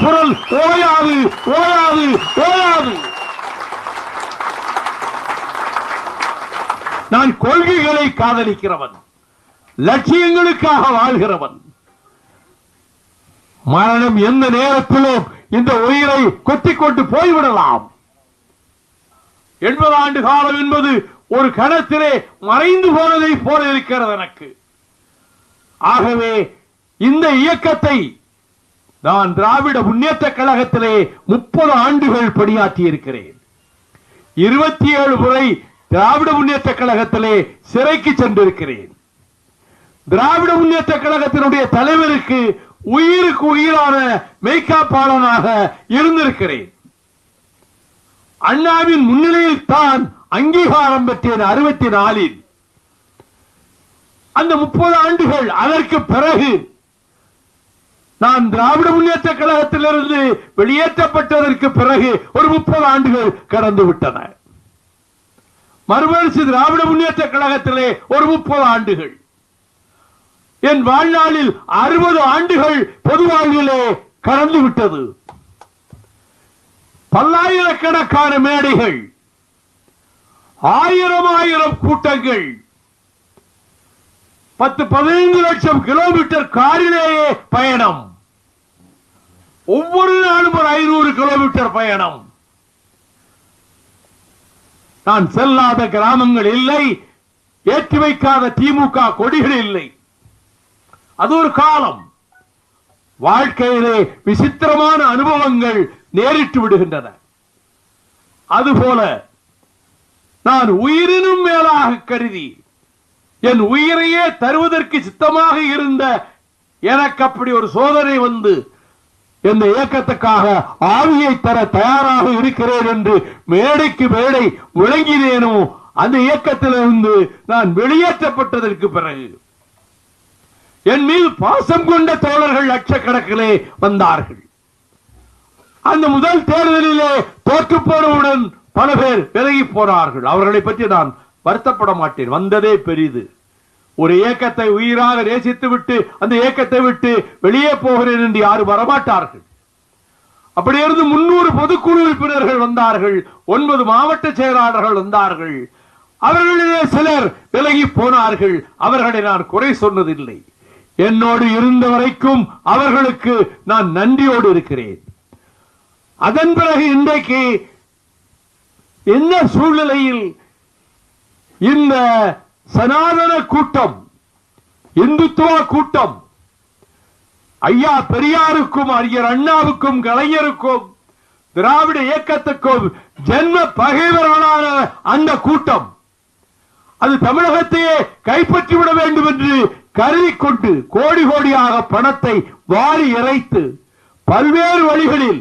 குரல் ஓயாது ஓயாது ஓயாது. நான் கொள்கைகளை காதலிக்கிறவன் லட்சியங்களுக்காக வாழ்கிறவன். மரணம் எந்த நேரத்திலும் இந்த உயிரை கொத்திக் கொண்டு போய்விடலாம். எண்பது ஆண்டு காலம் என்பது ஒரு கணத்திலே மறைந்து போனதை போல இருக்கிறது எனக்கு. ஆகவே இந்த இயக்கத்தை நான் திராவிட முன்னேற்ற கழகத்திலே முப்பது ஆண்டுகள் பணியாற்றி இருக்கிறேன் இருபத்தி ஏழு முறை திராவிட முன்னேற்ற கழகத்திலே சிறைக்கு சென்றிருக்கிறேன். திராவிட முன்னேற்ற கழகத்தினுடைய தலைவருக்கு உயிருக்கு உயிரான மெய்காப்பாளனாக இருந்திருக்கிறேன். அண்ணாவின் முன்னிலையில் தான் அங்கீகாரம் பெற்றேன் அறுபத்தி நாலில். அந்த முப்பது ஆண்டுகள் அதற்கு பிறகு நான் திராவிட முன்னேற்ற கழகத்திலிருந்து வெளியேற்றப்பட்டதற்கு பிறகு ஒரு முப்பது ஆண்டுகள் கடந்து விட்டன. மறுமலர்ச்சி திராவிட முன்னேற்ற கழகத்திலே ஒரு முப்பது ஆண்டுகள். என் வாழ்நாளில் அறுபது ஆண்டுகள் பொது வாழ்விலே கடந்து விட்டது. பல்லாயிரக்கணக்கான மேடைகள் ஆயிரம் ஆயிரம் கூட்டங்கள் பத்து பதினைந்து லட்சம் கிலோமீட்டர் காரிலேயே பயணம். ஒவ்வொரு நாளும் ஒரு ஐநூறு கிலோமீட்டர் பயணம். நான் செல்லாத கிராமங்கள் இல்லை ஏற்றி வைக்காத திமுக கொடிகள் இல்லை. அது ஒரு காலம். வாழ்க்கையிலே விசித்திரமான அனுபவங்கள் நேரிட்டு விடுகின்றன. அதுபோல நான் உயிரினும் மேலாக கருதி என் உயிரையே தருவதற்கு சித்தமாக இருந்த எனக்கு அப்படி ஒரு சோதனை வந்து இந்த இயக்கத்துக்காக ஆவியை தர தயாராக இருக்கிறேன் என்று மேடைக்கு மேடை முழங்கினேனோ அந்த இயக்கத்திலிருந்து நான் வெளியேற்றப்பட்டதற்கு பிறகு. என் மீது பாசம் கொண்ட தோழர்கள் லட்சக்கணக்கிலே வந்தார்கள். அந்த முதல் தேர்தலிலே தோற்று போனவுடன் பல பேர் விலகி போனார்கள். அவர்களை பற்றி நான் வருத்தப்பட மாட்டேன். வந்ததே பெரிது. ஒரு இயக்கத்தை உயிராக நேசித்து விட்டு அந்த இயக்கத்தை விட்டு வெளியே போகிறேன் என்று யாரும் வரமாட்டார்கள். அப்படி இருந்து முன்னூறு பொதுக்குழு உறுப்பினர்கள் வந்தார்கள். ஒன்பது மாவட்ட செயலாளர்கள் வந்தார்கள். அவர்களிலே சிலர் விலகி போனார்கள். அவர்களை நான் குறை சொன்னதில்லை. என்னோடு இருந்த வரைக்கும் அவர்களுக்கு நான் நன்றியோடு இருக்கிறேன். அதன் பிறகு இன்றைக்கு என்ன சூழ்நிலையில் இந்த சனாதன கூட்டம் இந்துத்துவ கூட்டம். ஐயா பெரியாருக்கும் அறிஞர் அண்ணாவுக்கும் கலைஞருக்கும் திராவிட இயக்கத்துக்கும் ஜென்ம பகைவர்களான அந்த கூட்டம். அது தமிழகத்தையே கைப்பற்றிவிட வேண்டும் என்று கருதி கொண்டு கோடி கோடியாக பணத்தை வாரி இறைத்து பல்வேறு வழிகளில்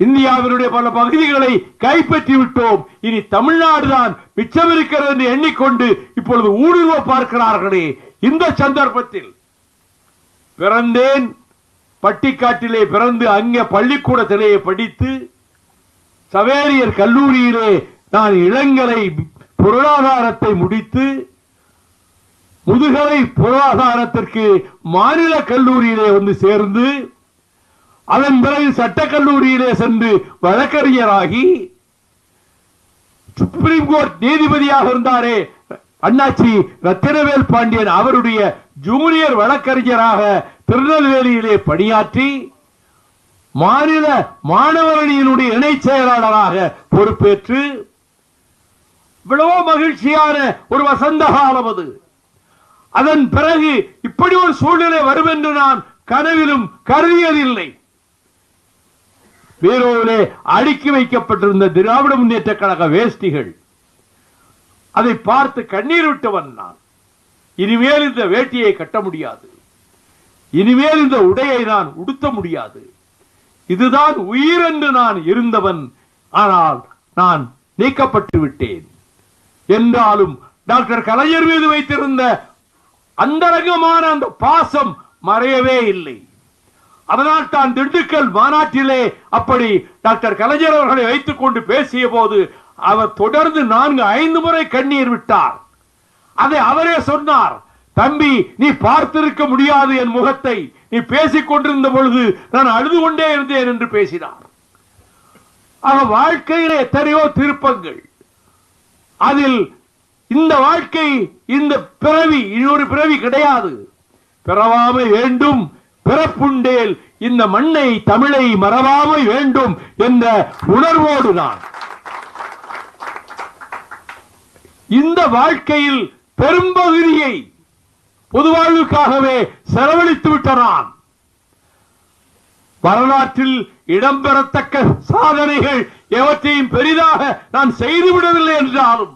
இந்தியாவினுடைய பல பகுதிகளை கைப்பற்றி விட்டோம். இனி தமிழ்நாடு தான் மிச்சம் இருக்கிறது என்று எண்ணிக்கொண்டு இப்பொழுது ஊடுருவ பார்க்கிறார்களே இந்த சந்தர்ப்பத்தில். பிறந்தேன் பட்டிக்காட்டிலே பிறந்து அங்கே பள்ளிக்கூடத்திலே படித்து சவேரியர் கல்லூரியிலே நான் இளங்கலை பொருளாதாரத்தை முடித்து முதுகலை பொருளாதாரத்திற்கு மாநில கல்லூரியிலே வந்து சேர்ந்து அதன் பிறகு சட்டக்கல்லூரியிலே சென்று வழக்கறிஞராகி சுப்ரீம் கோர்ட் நீதிபதியாக இருந்தாரே அண்ணாச்சி ரத்தினவேல் பாண்டியன் அவருடைய ஜூனியர் வழக்கறிஞராக திருநெல்வேலியிலே பணியாற்றி மாநில மாணவரணியினுடைய இணை செயலாளராக பொறுப்பேற்று இவ்வளவோ மகிழ்ச்சியான ஒரு வசந்த காலம் அது. அதன் பிறகு இப்படி ஒரு சூழ்நிலை வரும் என்று நான் கனவிலும் கருதியதில்லை. பீரோவிலே அடுக்கி வைக்கப்பட்டிருந்த திராவிட முன்னேற்ற கழக வேஷ்டிகள் அதை பார்த்து கண்ணீர் விட்டவன் நான். இனிமேல் இந்த வேட்டியை கட்ட முடியாது. இனிமேல் இந்த உடையை நான் உடுத்த முடியாது. இதுதான் உயிர் என்று நான் இருந்தவன் ஆனால் நான் நீக்கப்பட்டு விட்டேன். என்றாலும் டாக்டர் கலைஞர் மீது வைத்திருந்த அந்தரங்கமான அந்த பாசம் மறையவே இல்லை. அதனால் தான் திண்டுக்கல் மாநாட்டிலே அப்படி டாக்டர் கலைஞர் அவர்களை வைத்துக் கொண்டு பேசிய போது அவர் தொடர்ந்து நான்கு ஐந்து முறை கண்ணீர் விட்டார். அதை அவரே சொன்னார் தம்பி நீ பார்த்திருக்க முடியாது என் முகத்தை. நீ பேசிக் கொண்டிருந்த பொழுது நான் அழுது கொண்டே இருந்தேன் என்று பேசினார். ஆக வாழ்க்கையில எத்தனையோ திருப்பங்கள். அதில் இந்த வாழ்க்கை இந்த பிறவி இன்னொரு பிறவி கிடையாது. பிறவாமை வேண்டும் பிறப்புண்டேல் இந்த மண்ணை தமிழை மறவாமை வேண்டும் என்ற உணர்வோடு நான் இந்த வாழ்க்கையில் பெரும்பகுதியை பொதுவாழ்வுக்காகவே செலவழித்து விட்டனான் வரலாற்றில் இடம்பெறத்தக்க சாதனைகள் எவற்றையும் பெரிதாக நான் செய்துவிடவில்லை என்றாலும்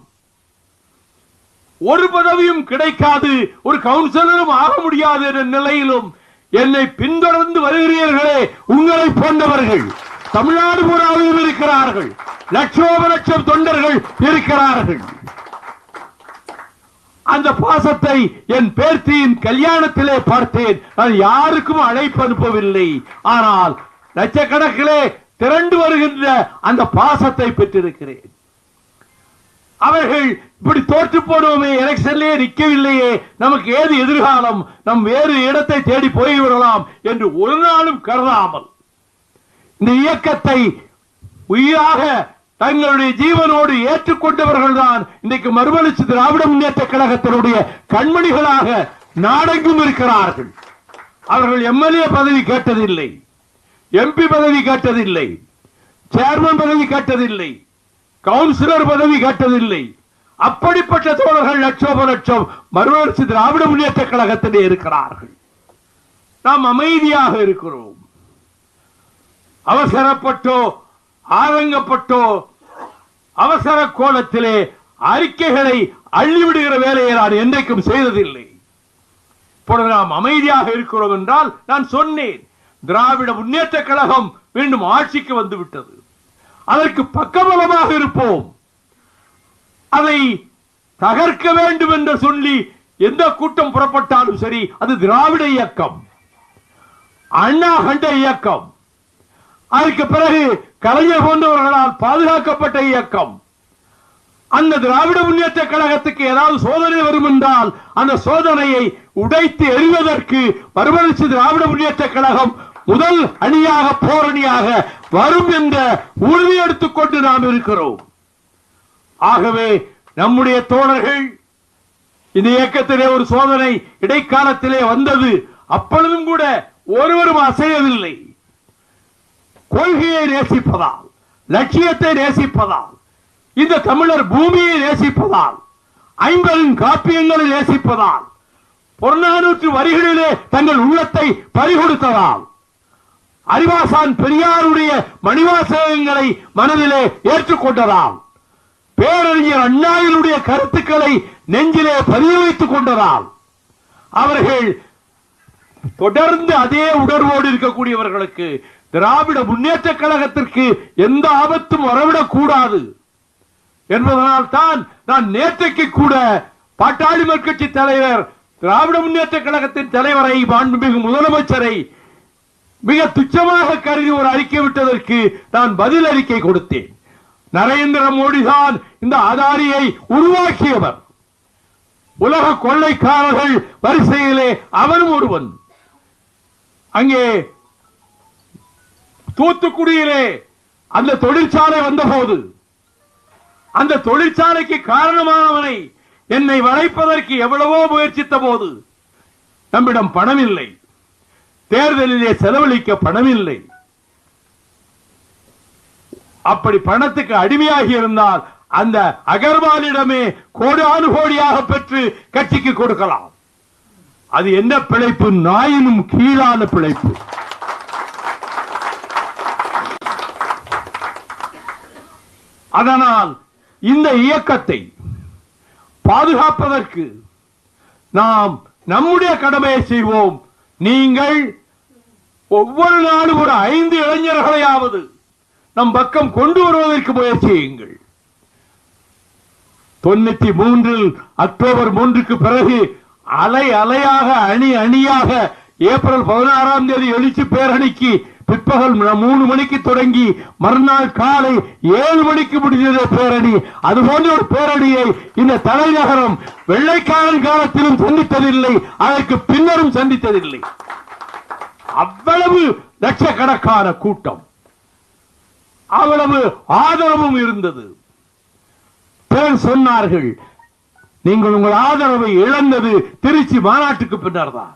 ஒரு பதவியும் கிடைக்காது ஒரு கவுன்சிலரும் ஆக முடியாது என்ற நிலையிலும் என்னை பின்தொடர்ந்து வருகிறீர்களே உங்களை போன்றவர்கள். தமிழ்நாடு பூராவிலும் இருக்கிறார்கள். லட்சோப லட்சம் தொண்டர்கள் இருக்கிறார்கள். அந்த பாசத்தை என் பேர்த்தியின் கல்யாணத்திலே பார்த்தேன். நான் யாருக்கும் அழைப்பு அனுப்பவில்லை. ஆனால் லட்சக்கணக்கிலே திரண்டு வருகின்ற அந்த பாசத்தை பெற்றிருக்கிறேன். அவர்கள் இப்படி தோற்று போடுவோமே எலெக்ஷன்லயே நிற்கவில்லையே. நமக்கு ஏது எதிர்காலம்? நம் வேறு இடத்தை தேடி போய்விடலாம் என்று ஒரு நாளும் கருதாமல். இந்த இயக்கத்தை உயிராக தங்களுடைய ஜீவனோடு ஏற்றுக்கொண்டவர்கள் தான் இன்னைக்கு மறுமலர்ச்சி திராவிட முன்னேற்ற கழகத்தினுடைய கண்மணிகளாக நாடெங்கும் இருக்கிறார்கள். அவர்கள் எம்எல்ஏ பதவி கேட்டதில்லை எம்பி பதவி கேட்டதில்லை சேர்மன் பதவி கேட்டதில்லை கவுன்சிலர் பதவி கேட்டதில்லை. அப்படிப்பட்ட தோழர்கள் லட்சோப லட்சம் மறுமலர்ச்சி திராவிட முன்னேற்ற கழகத்திலே இருக்கிறார்கள். நாம் அமைதியாக இருக்கிறோம். அவசரப்பட்டோ ஆதங்கப்பட்டோ அவசர கோலத்திலே அறிக்கைகளை அள்ளிவிடுகிற வேலையை நான் என்றைக்கும் செய்ததில்லை. இப்பொழுது நாம் அமைதியாக இருக்கிறோம் என்றால் நான் சொன்னேன் திராவிட முன்னேற்ற கழகம் மீண்டும் ஆட்சிக்கு வந்து விட்டது அதற்கு பக்கபலமாக இருப்போம். அதை தகர்க்க வேண்டும் என்று சொல்லி எந்த கூட்டம் புறப்பட்டாலும் சரி அது திராவிட இயக்கம். அண்ணா கண்ட இயக்கம். அதுக்கு பிறகு கலைஞர் போன்றவர்களால் பாதுகாக்கப்பட்ட இயக்கம். அந்த திராவிட முன்னேற்ற கழகத்துக்கு ஏதாவது சோதனை வரும் என்றால் அந்த சோதனையை உடைத்து எறிவதற்கு மறுமலர்ச்சி திராவிட முன்னேற்ற கழகம் முதல் அணியாக போரணியாக வரும் என்ற உறுதி எடுத்துக்கொண்டு நாம் இருக்கிறோம். ஆகவே நம்முடைய தோழர்கள் இந்த இயக்கத்திலே ஒரு சோதனை இடைக்காலத்திலே வந்தது அப்பொழுதும் கூட ஒருவரும் அசையவில்லை. கொள்கையை நேசிப்பதால் லட்சியத்தை நேசிப்பதால் இந்த தமிழர் பூமியை நேசிப்பதால் ஐம்பதின் காப்பியங்களை நேசிப்பதால் புறநானூற்று வரிகளிலே தங்கள் உள்ளத்தை பறிகொடுத்ததால் அறிவாசான் பெரியாருடைய மணிவாசகங்களை மனதிலே ஏற்றுக்கொண்டதால் பேரறிஞர் அண்ணாவினுடைய கருத்துக்களை நெஞ்சிலே பதிய வைத்துக் கொண்டதால் அவர்கள் தொடர்ந்து அதே உணர்வோடு இருக்கக்கூடியவர்களுக்கு திராவிட முன்னேற்ற கழகத்திற்கு எந்த ஆபத்தும் வரவிடக் கூடாது என்பதனால் தான் நான் நேற்றைக்கு கூட பாட்டாளி கட்சி தலைவர் திராவிட முன்னேற்ற கழகத்தின் தலைவரை மாண்புமிகு முதலமைச்சரை மிக துச்சமாக கருதி ஒரு அறிக்கை விட்டதற்கு நான் பதில் அறிக்கை கொடுத்தேன். நரேந்திர மோடி தான் இந்த அதாரியை உருவாக்கியவர். உலக கொள்ளைக்காரர்கள் வரிசையிலே அவரும் ஒருவன். அங்கே தூத்துக்குடியிலே அந்த தொழிற்சாலை வந்தபோது அந்த தொழிற்சாலைக்கு காரணமானவனை என்னை வளைப்பதற்கு எவ்வளவோ முயற்சித்த போது நம்மிடம் பணம் இல்லை தேர்தலிலே செலவழிக்க பணம் இல்லை அப்படி பணத்துக்கு அடிமையாகி இருந்தால் அந்த அகர்வாலிடமே கோடானு கோடியாக பெற்று கட்சிக்கு கொடுக்கலாம். அது என்ன பிழைப்பு? நாயினும் கீழான பிழைப்பு. அதனால் இந்த இயக்கத்தை பாதுகாப்பதற்கு நாம் நம்முடைய கடமையை செய்வோம். நீங்கள் ஒவ்வொரு நாளும் ஒரு ஐந்து இளைஞர்களையாவது நம் பக்கம் கொண்டு வருவதற்கு முயற்சியுங்கள் தொண்ணூத்தி மூன்றில் அக்டோபர் மூன்றுக்கு பிறகு அலை அலையாக அணி அணியாக ஏப்ரல் பதினாறாம் தேதி எழுச்சி பேரணிக்கு பிற்பகல் மூணு மணிக்கு தொடங்கி மறுநாள் காலை ஏழு மணிக்கு முடிந்தது பேரணி. அது போன்ற ஒரு பேரணியை இந்த தலைநகரம் வெள்ளைக்காரன் காலத்திலும் சந்தித்ததில்லை அதற்கு பின்னரும் சந்தித்ததில்லை. அவ்வளவு லட்சக்கணக்கான கூட்டம். அவ்வளவு ஆதரவும் இருந்தது. பிறர் சொன்னார்கள் நீங்கள் உங்கள் ஆதரவை இழந்தது திருச்சி மாநாட்டுக்கு பின்னர் தான்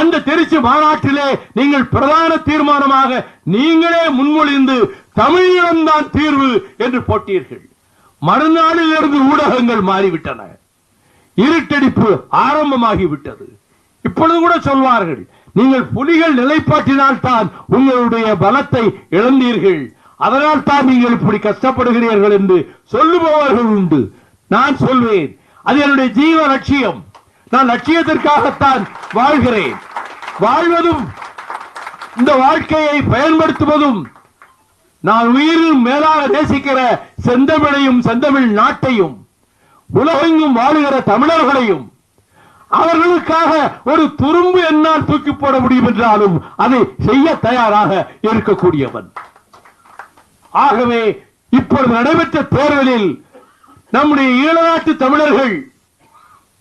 அந்த திருச்சி மாநாட்டிலே நீங்கள் பிரதான தீர்மானமாக நீங்களே முன்மொழிந்து தமிழீழம்தான் தீர்வு என்று போட்டீர்கள். மறுநாளில் இருந்து ஊடகங்கள் மாறிவிட்டன. இருட்டடிப்பு ஆரம்பமாகிவிட்டது. இப்பொழுது கூட சொல்வார்கள் நீங்கள் புலிகள் நிலைப்பாட்டினால் தான் உங்களுடைய பலத்தை இழந்தீர்கள். அதனால் தான் நீங்கள் இப்படி கஷ்டப்படுகிறீர்கள் என்று சொல்லுபவர்கள் உண்டு. நான் சொல்வேன் அது என்னுடைய ஜீவ லட்சியம். நான் லட்சியத்திற்காகத்தான் வாழ்கிறேன். வாழ்வதும் இந்த வாழ்க்கையை பயன்படுத்துவதும் நான் உயிரில் மேலாக நேசிக்கிற செந்தமிழையும் செந்தமிழ் நாட்டையும் உலகெங்கும் வாழுகிற தமிழர்களையும் அவர்களுக்காக ஒரு துரும்பு என்னால் தூக்கி போட முடியும் என்றாலும் அதை செய்ய தயாராக இருக்கக்கூடியவன். ஆகவே இப்பொழுது நடைபெற்ற தேர்தலில் நம்முடைய ஈழநாட்டு தமிழர்கள்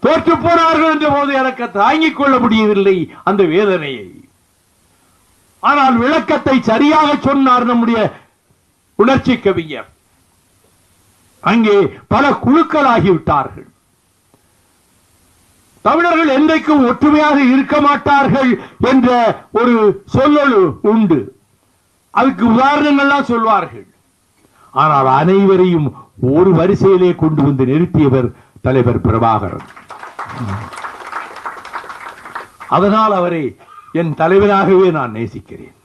தோற்று போனார்கள் என்ற போது எனக்கு தாங்கிக் கொள்ள முடியவில்லை அந்த வேதனையை. ஆனால் விளக்கத்தை சரியாக சொன்னார் நம்முடைய உணர்ச்சி கவிஞர். அங்கே பல குழுக்களாகிவிட்டார்கள். தமிழர்கள் என்றைக்கும் ஒற்றுமையாக இருக்க மாட்டார்கள் என்ற ஒரு சொல்லொழு உண்டு. அதுக்கு உதாரணங்கள்லாம் சொல்வார்கள். ஆனால் அனைவரையும் ஒரு வரிசையிலே கொண்டு வந்து நிறுத்தியவர் தலைவர் பிரபாகரன். அதனால் அவரை என் தலைவராகவே நான் நேசிக்கிறேன்.